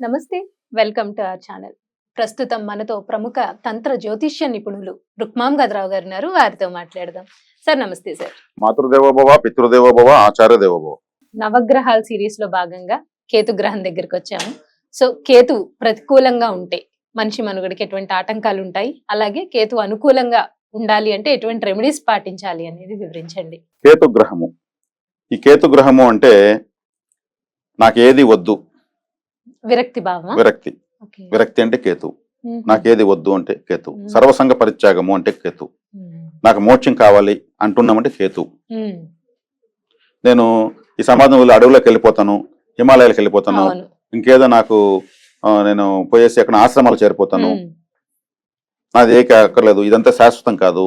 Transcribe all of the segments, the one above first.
నమస్తే welcome to our channel. ప్రస్తుతం మనతో ప్రముఖ తంత్ర జ్యోతిష్య నిపుణులు రుక్మాం గదరావు గారు ఉన్నారు. వారితో మాట్లాడదాం. సార్ నమస్తే సార్. మాతృదేవోభవ పితృదేవోభవ ఆచార్య దేవోభవ నవగ్రహాల సిరీస్లో భాగంగా కేతు గ్రహం దగ్గరికి వచ్చాము. సో కేతు ప్రతికూలంగా ఉంటే మనిషి మనుగడికి ఎటువంటి ఆటంకాలు ఉంటాయి? అలాగే కేతు అనుకూలంగా ఉండాలి అంటే ఎటువంటి రెమెడీస్ పాటించాలి అనేది వివరించండి. కేతు గ్రహము ఈ కేతు గ్రహము అంటే నాకేది వద్దు. విరక్తి భావమా విరక్తి. విరక్తి అంటే కేతు. నాకేది వద్దు అంటే కేతు. సర్వసంగ పరిత్యాగము అంటే కేతు. నాకు మోక్షం కావాలి అంటున్నామంటే కేతు. నేను ఈ సమాజం వల్ల అడవులకు వెళ్ళిపోతాను హిమాలయాలకు వెళ్ళిపోతాను ఇంకేదో నాకు నేను పోయేసి అక్కడ ఆశ్రమాలు చేరిపోతాను. నాది ఏ అక్కర్లేదు ఇదంతా శాశ్వతం కాదు.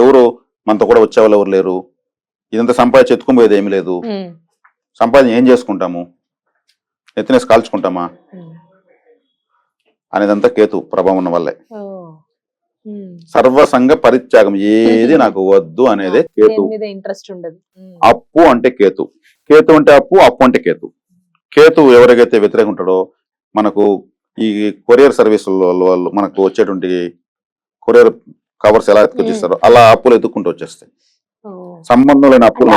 ఎవరు మనతో కూడా వచ్చేవాళ్ళు ఎవరు లేరు ఇదంతా సంపాదించి ఎత్తుకుపోయేది ఏమీ లేదు. సంపాదన ఏం చేసుకుంటాము ఎత్తినేసి కాల్చుకుంటామా. అనేదంతా కేతు ప్రభావం ఉన్న వల్లే. సర్వసంగ పరిత్యాగం. ఏది నాకు వద్దు అనేదే కేతు. ఇంట్రెస్ట్ ఉండదు. అప్పు అంటే కేతు. కేతు అంటే అప్పు అప్పు అంటే కేతు. కేతు ఎవరికైతే వ్యతిరేకం ఉంటాడో మనకు ఈ కొరియర్ సర్వీస్ వాళ్ళు మనకు వచ్చేటువంటి కొరియర్ కవర్స్ ఎలా ఎత్తుకొచ్చిస్తారో అలా అప్పులు ఎత్తుకుంటూ వచ్చేస్తాయి. సంబంధం లేని అప్పులు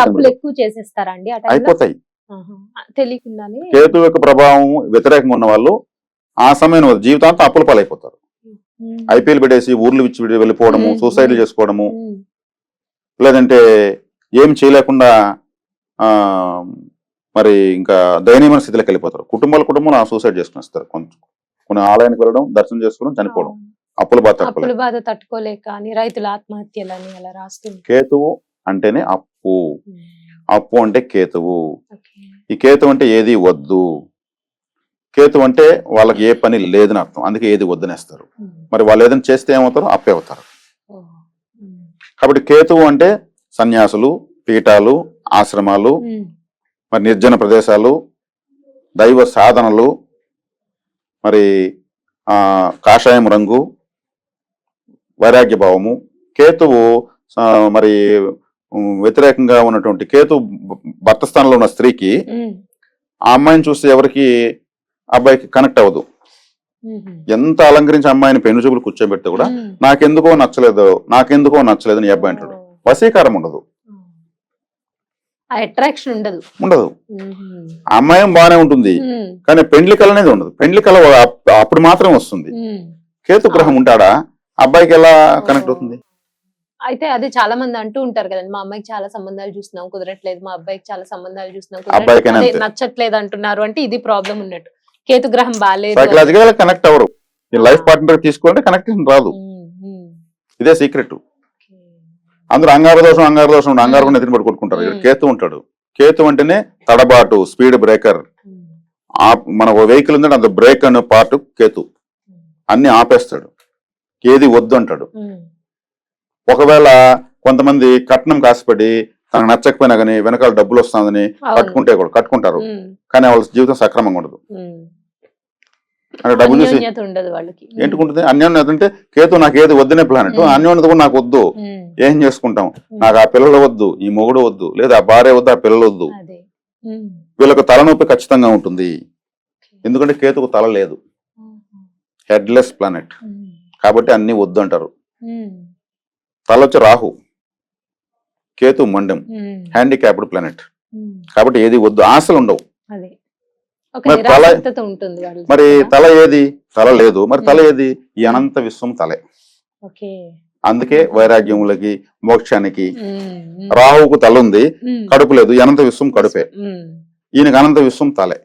అయిపోతాయి. తెలియకుండానే కేతు యొక్క ప్రభావం వ్యతిరేకంగా ఉన్న వాళ్ళు ఆ సమయం జీవితాంతం అప్పుల పాలైపోతారు. ఐపీఎల్ పెట్టేసి ఊర్లు విచ్చి విడి వెళ్ళిపోవడము. సూసైడ్లు చేసుకోవడము. లేదంటే ఏం చేయలేకుండా ఆ మరి ఇంకా దయనీయమైన స్థితిలోకి వెళ్ళిపోతారు. కుటుంబాల కుటుంబాలు ఆ సూసైడ్ చేసుకునేస్తారు. కొంచెం కొన్ని ఆలయానికి వెళ్ళడం దర్శనం చేసుకోవడం చనిపోవడం. అప్పుల బాధ అప్పుల బాధ తట్టుకోలేక రైతుల ఆత్మహత్యలని అలా రాస్తుంది కేతువు అంటేనే అప్పు. అప్పు అంటే కేతువు. ఈ కేతు అంటే ఏది? వద్దు. కేతు అంటే వాళ్ళకి ఏ పని లేదని అర్థం. అందుకే ఏది వద్దనేస్తారు. మరి వాళ్ళు ఏదైనా చేస్తే ఏమవుతారు? అప్పే అవుతారు. కాబట్టి కేతువు అంటే సన్యాసులు పీఠాలు ఆశ్రమాలు. మరి నిర్జన ప్రదేశాలు దైవ సాధనలు మరి ఆ కాషాయం రంగు వైరాగ్య భావము కేతువు మరి వ్యతిరేకంగా ఉన్నటువంటి కేతు భర్త స్థానంలో ఉన్న స్త్రీకి. ఆ అమ్మాయిని చూస్తే ఎవరికి అబ్బాయికి కనెక్ట్ అవ్వదు. ఎంత అలంకరించి అమ్మాయిని పెను చూపులు కూర్చోబెడితే కూడా. నాకెందుకో నచ్చలేదు నాకెందుకో నచ్చలేదు అని ఈ అబ్బాయి అంటాడు. వశీకారం ఉండదు. అట్రాక్షన్ ఉండదు. అమ్మాయి బాగానే ఉంటుంది. కానీ పెండ్లి కళ అనేది ఉండదు. పెండ్లి కళ అప్- అప్పుడు మాత్రం వస్తుంది. కేతు గ్రహం ఉంటాడా? అబ్బాయికి ఎలా కనెక్ట్ అవుతుంది? అయితే అది చాలా మంది అంటూ ఉంటారు కదండి మా అమ్మాయికి చాలా సంబంధాలు చూస్తున్నాం కుదరట్లేదు. మా అబ్బాయికి చాలా సంబంధాలు చూస్తున్నాం. నచ్చట్లేదు అంటున్నారు అంటే ఇది ప్రాబ్లం ఉన్నట్టు. కేతు గ్రహం బాగాలేదు సైకలాజికల్ కనెక్ట్ లైఫ్ పార్ట్నర్ తీసుకోవాలంటే కనెక్షన్ రాదు. ఇదే సీక్రెట్ అందరూ అంగార దోషం అంగార దోషం అంగారం నెత్తిన పడి కొట్టుకుంటారు. కేతు ఉంటాడు. కేతు అంటేనే తడబాటు స్పీడ్ బ్రేకర్ మన వెహికల్ ఉందంటే అంత బ్రేక్ అనే పార్ట్ కేతు. అన్ని ఆపేస్తాడు. ఏది వద్దు అంటాడు. ఒకవేళ కొంతమంది కట్నం కాసిపడి తనకు నచ్చకపోయినా కానీ వెనకాల డబ్బులు వస్తుందని కట్టుకుంటే కూడా కట్టుకుంటారు. కానీ వాళ్ళ జీవితం సక్రమంగా ఉండదు. అంటే డబ్బులు చూసి ఏంటుకుంటుంది? అన్యోన్యత అంటే కేతు నాకు ఏది వద్దనే ప్లానెట్. అన్యోన్యత కూడా నాకు వద్దు. ఏం చేసుకుంటాం? నాకు ఆ పిల్లలు వద్దు ఈ మొగుడు వద్దు లేదా ఆ భార్య వద్దు ఆ పిల్లలు వద్దు. వీళ్ళకు తలనొప్పి ఖచ్చితంగా ఉంటుంది. ఎందుకంటే కేతుకు తల లేదు. Headless planet. కాబట్టి అన్ని వద్దు అంటారు. మ్మ్. తల వచ్చి రాహు కేతు మండం. Handicapped planet. కాబట్టి ఏది వద్దు ఆశలు ఉండవు మరి తల- మరి తల ఏది తల లేదు మరి తల ఏది ఈ అనంత విశ్వం తలే అందుకే వైరాగ్యములకి మోక్షానికి. రాహువుకు తల ఉంది. కడుపు లేదు అనంత విశ్వం కడుపే. ఈయనకి అనంత విశ్వం తలే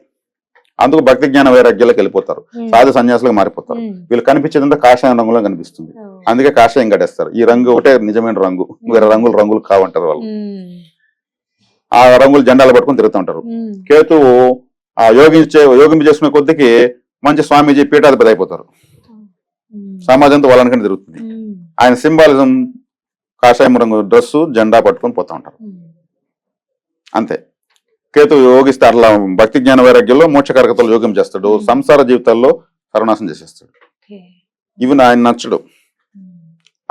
అందుకు భక్తి జ్ఞాన వైరాగ్యాలకు వెళ్ళిపోతారు. సాధు సన్యాసులకు మారిపోతారు. వీళ్ళు కనిపించేదంతా కాషాయం రంగులో కనిపిస్తుంది. అందుకే కాషాయం కట్టేస్తారు ఈ రంగు ఒకటే నిజమైన రంగు వేరే రంగులు రంగులు కావంటారు వాళ్ళు. ఆ రంగులు జెండాలు పట్టుకొని తిరుగుతూ ఉంటారు మ్మ్. కేతువు ఆ యోగించే యోగింపు చేసుకునే కొద్దికి మంచి స్వామీజీ పీఠాధిపతి అయిపోతారు. సమాజంతో వాళ్ళనికని తిరుగుతుంది. ఆయన సింబాలిజం కాషాయం రంగు డ్రెస్సు జెండా పట్టుకొని పోతా ఉంటారు. అంతే కేతు యోగిస్తే అట్లా భక్తి జ్ఞాన వైరాగ్యంలో మోక్షకారకతలు యోగం చేస్తాడు. సంసార జీవితాల్లో సర్వనాశం చేసేస్తాడు. ఇవి ఆయన నచ్చడు.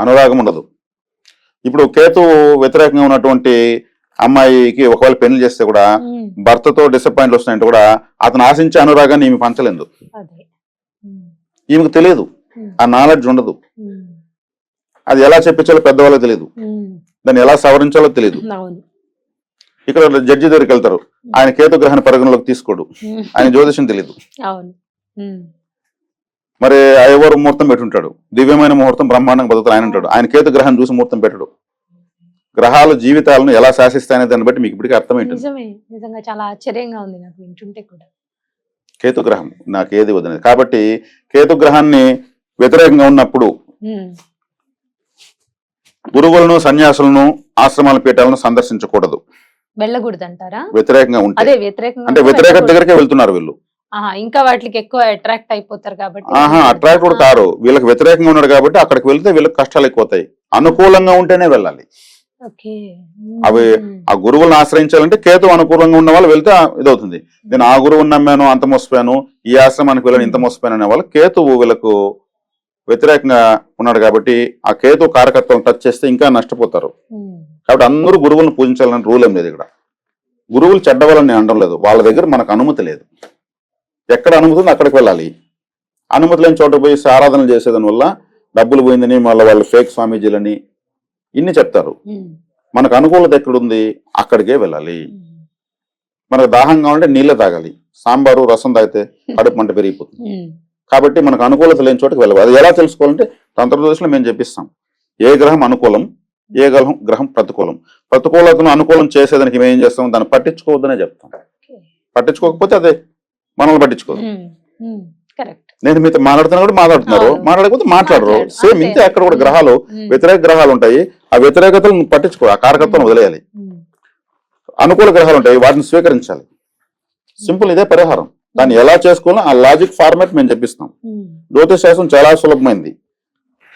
అనురాగం ఉండదు. ఇప్పుడు కేతు వ్యతిరేకంగా ఉన్నటువంటి అమ్మాయికి ఒకవేళ పెళ్ళి చేస్తే కూడా. భర్తతో డిసప్పాయింట్లు వస్తున్నాయంటే కూడా అతను ఆశించే అనురాగాన్ని ఈమె పంచలేదు. ఈమెకు తెలియదు. ఆ నాలెడ్జ్ ఉండదు. అది ఎలా చెప్పించాలో పెద్దవాళ్ళకి తెలియదు. దాన్ని ఎలా సవరించాలో తెలియదు. ఇక్కడ జడ్జి దగ్గరికి వెళ్తారు. ఆయన కేతు గ్రహణ పరిగణలోకి తీసుకోడు. ఆయన జ్యోతిషం తెలియదు మరి ఎవరు ముహూర్తం పెట్టుంటాడు. దివ్యమైన ముహూర్తం బ్రహ్మాండంగా బతుకుతాడు. ఆయన అంటాడు ఆయన కేతు గ్రహం చూసి ముహూర్తం పెట్టడు. గ్రహాలు జీవితాలను ఎలా శాసిస్తాయనే దాన్ని బట్టి మీకు ఇప్పటికీ నిజంగా చాలా ఆశ్చర్యంగా ఉంది నాకు వింటుంటే కూడా. కేతు గ్రహం నాకు ఏది వదిలేదు కాబట్టి కేతు గ్రహాన్ని వ్యతిరేకంగా ఉన్నప్పుడు గురువులను సన్యాసులను ఆశ్రమాల పీఠాలను సందర్శించకూడదు. వెళ్ళకూడదు అంటారా వ్యతిరేకంగా ఉంటే. అదే వ్యతిరేకంగా అంటే వ్యతిరేకత వెళ్ళకూడదు. దగ్గరికే వెళ్తున్నారు వీళ్ళు. ఇంకా వాటికి ఎక్కువ అట్రాక్ట్ అయిపోతారు కాబట్టి. ఆహా అట్రాక్ట్ కూడా కారు. వీళ్ళకి వ్యతిరేకంగా ఉన్నాడు కాబట్టి అక్కడికి వెళ్తే వీళ్ళకి కష్టాలు ఎక్కువ అవుతాయి అనుకూలంగా ఉంటేనే వెళ్ళాలి. అవి ఆ గురువులను ఆశ్రయించాలంటే కేతు అనుకూలంగా ఉన్న వాళ్ళు వెళ్తే ఇదవుతుంది. నేను ఆ గురువుని నమ్మాను అంత మోసపోయాను ఈ ఆశ్రమానికి వెళ్ళాను ఇంత మోసపోయాను అనే వాళ్ళు కేతువు వీళ్ళకు వ్యతిరేకంగా ఉన్నాడు కాబట్టి ఆ కేతు కారకత్వం టచ్ చేస్తే ఇంకా నష్టపోతారు. కాబట్టి అందరూ గురువులను పూజించాలని రూల్ ఏం లేదు ఇక్కడ. గురువులు చెడ్డవాళ్ళని అనడం లేదు. వాళ్ళ దగ్గర మనకు అనుమతి లేదు. ఎక్కడ అనుమతి ఉందో అక్కడికి వెళ్ళాలి. అనుమతి లేని చోట పోయి ఆరాధనలు చేసేదాని వల్ల డబ్బులు పోయిందని మళ్ళీ వాళ్ళు ఫేక్ స్వామీజీలని ఇన్ని చెప్తారు. మనకు అనుకూలత ఎక్కడుంది? అక్కడికే వెళ్ళాలి. మనకు దాహంగా ఉంటే నీళ్ళే తాగాలి. సాంబారు రసం తాగితే కడుపు మంట పెరిగిపోతుంది. కాబట్టి మనకు అనుకూలత లేని చోటుకి వెళ్ళాలి అది ఎలా తెలుసుకోవాలంటే తంత్రదోషంలో మేము చెప్పిస్తాం. ఏ గ్రహం అనుకూలం ఏ గ్రహం గ్రహం ప్రతికూలం. ప్రతికూలతను అనుకూలం చేసేదానికి మేము ఏం చేస్తాం? దాన్ని పట్టించుకోవద్దనే చెప్తాం. పట్టించుకోకపోతే అదే మనల్ని పట్టించుకోదు. నేను మీతో మాట్లాడుతున్నా కూడా మాట్లాడుతున్నారు. మాట్లాడకపోతే మాట్లాడరు. సేమ్. ఇంతే అక్కడ కూడా గ్రహాలు వ్యతిరేక గ్రహాలు ఉంటాయి. ఆ వ్యతిరేకతలను పట్టించుకో ఆ కారకత్వం వదిలేయాలి. అనుకూల గ్రహాలు ఉంటాయి. వాటిని స్వీకరించాలి. సింపుల్ ఇదే పరిహారం. దాన్ని ఎలా చేసుకోవాలో ఆ లాజిక్ ఫార్మాట్ మేము చెప్పిస్తాం. జ్యోతిష్ శాస్త్రం చాలా సులభమైంది.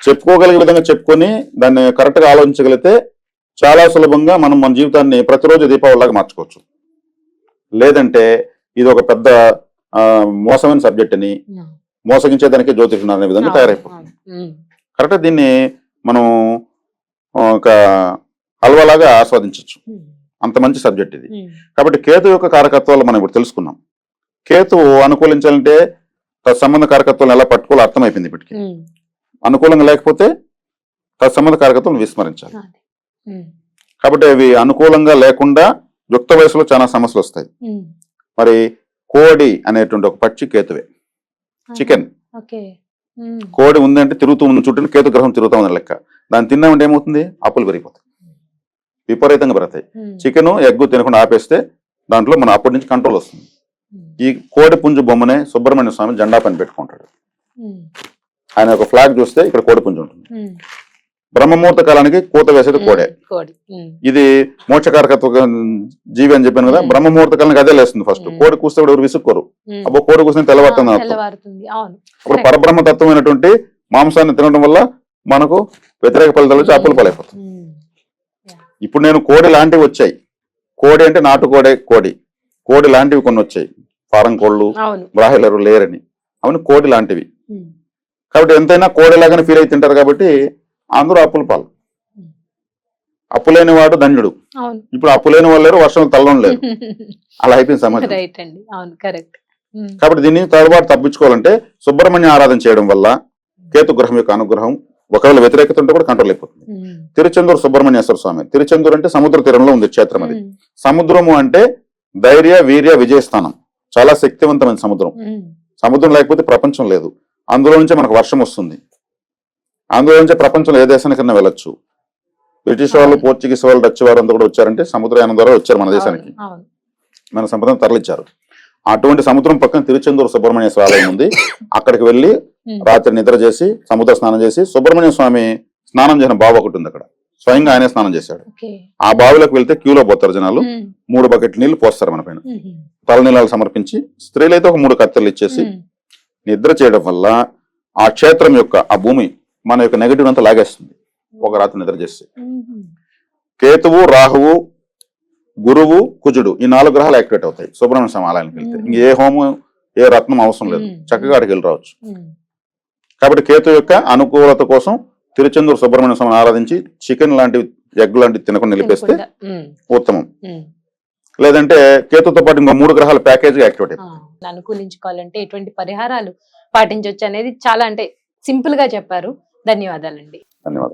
చెప్పుకోగలిగే విధంగా చెప్పుకొని దాన్ని కరెక్ట్గా ఆలోచించగలిగితే చాలా సులభంగా మనం మన జీవితాన్ని ప్రతిరోజు దీపావళిలాగా మార్చుకోవచ్చు. లేదంటే ఇది ఒక పెద్ద మోసమైన సబ్జెక్ట్ అని మోసగించేదానికి జ్యోతిషం అనే విధంగా తయారైపోతుంది. కరెక్ట్ దీన్ని మనం ఒక హల్వాలాగా ఆస్వాదించవచ్చు అంత మంచి సబ్జెక్ట్ ఇది. కాబట్టి కేతు యొక్క కారకత్వాలు మనం ఇప్పుడు తెలుసుకున్నాం. కేతు అనుకూలించాలంటే తత్సంబంధ కారకత్వాలు ఎలా పట్టుకోవాలో అర్థమైపోయింది ఇప్పటికి. అనుకూలంగా లేకపోతే తత్సంబంధ కారకత్వం విస్మరించాలి. కాబట్టి అవి అనుకూలంగా లేకుండా యుక్త వయసులో చాలా సమస్యలు వస్తాయి. మరి కోడి అనేటువంటి ఒక పక్షి కేతువే. చికెన్ కోడి ఉందంటే తిరుగుతూ ఉంది చుట్టూ కేతు గ్రహం తిరుగుతూ ఉంది లెక్క. దాన్ని తిన్నామంటే ఏమవుతుంది? అప్పులు పెరిగిపోతాయి. విపరీతంగా పెరుగుతాయి. చికెన్ ఎగ్గు తినకుండా ఆపేస్తే దాంట్లో మనం అప్పటి నుంచి కంట్రోల్ వస్తుంది. ఈ కోడి పుంజు బొమ్మనే సుబ్రహ్మణ్య స్వామి జెండా పని పెట్టుకుంటాడు. ఆయన ఒక ఫ్లాగ్ చూస్తే ఇక్కడ కోడి పుంజు ఉంటుంది. బ్రహ్మముహూర్త కాలానికి కూత వేసేది కోడే. ఇది మోక్షకారకత్వ జీవి అని చెప్పాను కదా మ్మ్. బ్రహ్మముహూర్త కాలానికి అదే లేస్తుంది ఫస్ట్. కోడి కూస్తే కూడా ఎవరు విసుక్కోరు. అబ్బో కోడి కూసిన తెల్లవారుతుంది అప్పుడు పరబ్రహ్మ తత్వమైనటువంటి మాంసాన్ని తినడం వల్ల మనకు వ్యతిరేక ఫలితాలు వచ్చి అప్పులు పాలైపోతాయి. ఉమ్. ఇప్పుడు నేను కోడి లాంటివి వచ్చాయి. కోడి అంటే నాటు కోడే కోడి. కోడి లాంటివి కొన్ని వచ్చాయి. ఫారం కోళ్ళు బ్రాహిలరు లేరని. అవన్నీ కోడి లాంటివి. కాబట్టి ఎంతైనా కోడి లాగానే ఫీల్ అయి తింటారు కాబట్టి అందరూ అప్పుల పాలు. ఉమ్. అప్పు లేని వాడు ధన్యుడు ఇప్పుడు అప్పు లేని వాళ్ళు లేరు వర్షం తల్లడం లేరు అలా అయిపోయింది సమాజం. కాబట్టి దీన్ని తడబాటు తప్పించుకోవాలంటే సుబ్రహ్మణ్య ఆరాధన చేయడం వల్ల కేతు గ్రహం యొక్క అనుగ్రహం ఒకవేళ వ్యతిరేకత ఉంటే కూడా కంట్రోల్ అయిపోతుంది. తిరుచెందూరు సుబ్రహ్మణ్యేశ్వర స్వామి. తిరుచెందూరు అంటే సముద్ర తీరంలో ఉంది క్షేత్రం అది సముద్రము అంటే ధైర్య వీర్య విజయస్థానం. చాలా శక్తివంతమైన సముద్రం. సముద్రం లేకపోతే ప్రపంచం లేదు. అందులో నుంచే మనకు వర్షం వస్తుంది. అందులో నుంచే ప్రపంచంలో ఏ దేశానికైనా వెళ్ళొచ్చు. బ్రిటిష్ వాళ్ళు పోర్చుగీస్ వాళ్ళు డచ్ వారు అంతా కూడా వచ్చారంటే సముద్రయానం ద్వారా వచ్చారు మన దేశానికి. మన సంపదను తరలించారు. అటువంటి సముద్రం పక్కన తిరుచెందూరు సుబ్రహ్మణ్యేశ్వర ఆలయం ఉంది. అక్కడికి వెళ్ళి. రాత్రి నిద్ర చేసి సముద్ర స్నానం చేసి సుబ్రహ్మణ్య స్వామి స్నానం చేసిన బావి ఒకటి ఉంది అక్కడ. స్వయంగా ఆయనే స్నానం చేశాడు. ఆ బావిలోకి వెళ్తే క్యూలో పోతారు జనాలు. మూడు బకెట్ నీళ్ళు పోస్తారు మన పైన. తలనీలాలు సమర్పించి స్త్రీలైతే ఒక మూడు కత్తెలు ఇచ్చేసి. నిద్ర చేయడం వల్ల ఆ క్షేత్రం యొక్క ఆ భూమి మన యొక్క నెగటివ్ అంతా లాగేస్తుంది. ఒక రాత్రి నిద్ర చేసి ఉమ్. కేతువు రాహువు గురువు కుజుడు ఈ నాలుగు గ్రహాలు యాక్టివేట్ అవుతాయి. సుబ్రహ్మణ్య స్వామి ఆలయానికి వెళ్తే. ఇంక ఏ హోమం ఏ రత్నం అవసరం లేదు. చక్కగా అక్కడికి వెళ్ళి రావచ్చు. కాబట్టి కేతు యొక్క అనుకూలత కోసం తిరుచెందూరు సుబ్రహ్మణ్య స్వామిని ఆరాధించి చికెన్ లాంటివి ఎగ్ లాంటివి తినకుండా నిలిపేస్తే. ఉత్తమం. లేదంటే కేతుతో పాటు ఇంకో మూడు గ్రహాల ప్యాకేజ్ యాక్టివేట్ ఆ, అనుకూలించుకోవాలంటే ఎటువంటి పరిహారాలు పాటించవచ్చు అనేది చాలా అంటే సింపుల్గా చెప్పారు. ధన్యవాదాలండి. ధన్యవాదాలు.